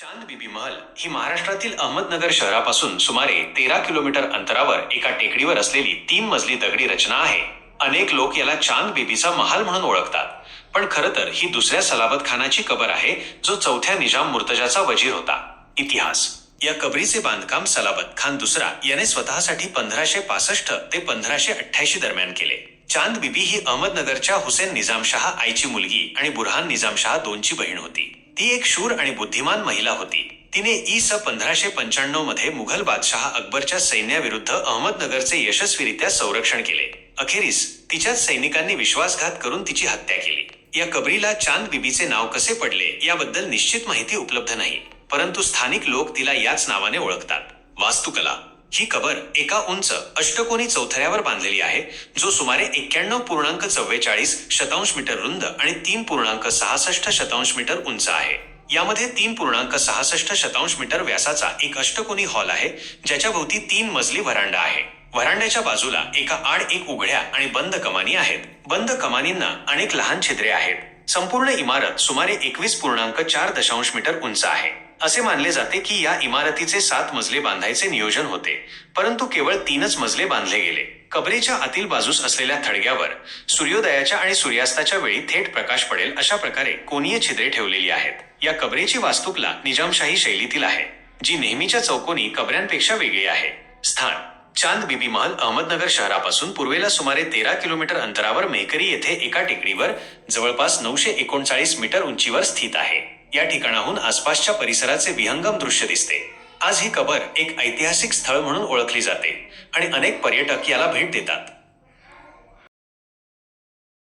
चांद बीबी महल ही महाराष्ट्रातील अहमदनगर शहरापासून सुमारे तेरा किलोमीटर अंतरावर एका टेकडीवर असलेली तीन मजली दगडी रचना आहे. अनेक लोक याला चांद बीबीचा महाल म्हणून ओळखतात. पण खरं तर ही दुसऱ्या सलाबत खानाची कबर आहे जो चौथ्या निजाम मुर्तजाचा वजीर होता. इतिहास. या कबरीचे बांधकाम सलाबत खान दुसरा याने स्वतःसाठी पंधराशे पासष्ट ते पंधराशे अठ्ठ्याऐंशी दरम्यान केले. चांद बीबी ही अहमदनगरच्या हुसेन निजामशहा आईची मुलगी आणि बुरहान निजामशहा दोनची बहीण होती. ती एक शूर आणि बुद्धिमान महिला होती. तिने इ स पंधराशे पंच्याण्णवमध्ये मुघल बादशहा अकबरच्या सैन्याविरुद्ध अहमदनगरचे यशस्वीरित्या संरक्षण केले. अखेरीस तिच्याच सैनिकांनी विश्वासघात करून तिची हत्या केली. या कबरीला चांद बीबीचे नाव कसे पडले याबद्दल निश्चित माहिती उपलब्ध नाही परंतु स्थानिक लोक तिला याच नावाने ओळखतात. वास्तुकला ही कबर एका उंच अष्टकोनी चौथऱ्यावर बांधलेली आहे जो सुमारे एक्क्याण्णव पूर्णांक चव्वेचाळीस शतांश मीटर रुंद आणि तीन पूर्णांक सहासष्ट शतांश मीटर उंच आहे. यामध्ये तीन पूर्णांक सहासष्ट शतांश मीटर व्यासाचा एक अष्टकोनी हॉल आहे ज्याच्या भोवती तीन मजली व्हरांडा आहे. व्हरांड्याच्या बाजूला एका आड एक उघड्या आणि बंद कमानी आहेत. बंद कमानींना अनेक लहान छिद्रे आहेत. संपूर्ण इमारत सुमारे एकवीस पूर्णांक चार दशांश मीटर उंच आहे. असे मानले जाते की या इमारतीचे सात मजले बांधायचे नियोजन होते परंतु केवळ तीनच मजले बांधले गेले. कबरीच्या आतील बाजूस असलेल्या थडग्यावर सूर्योदयाच्या आणि सूर्यास्ताच्या वेळी थेट प्रकाश पडेल अशा प्रकारे कोनीय छिद्रे ठेवलेली आहेत. या कबरेची वास्तुकला निजामशाही शैलीतील आहे जी नेहमीच्या चौकोनी कबऱ्यांपेक्षा वेगळी आहे. स्थान चांद बीबी महल अहमदनगर शहरापासून पूर्वेला सुमारे तेरा किलोमीटर अंतरावर मेहकरी येथे एका टेकडीवर जवळपास नऊशे एकोणचाळीस मीटर उंचीवर स्थित आहे. या ठिकाणाहून आसपासच्या परिसराचे विहंगम दृश्य दिसते. आज ही कबर एक ऐतिहासिक स्थळ म्हणून ओळखली जाते आणि अनेक पर्यटक याला भेट देतात.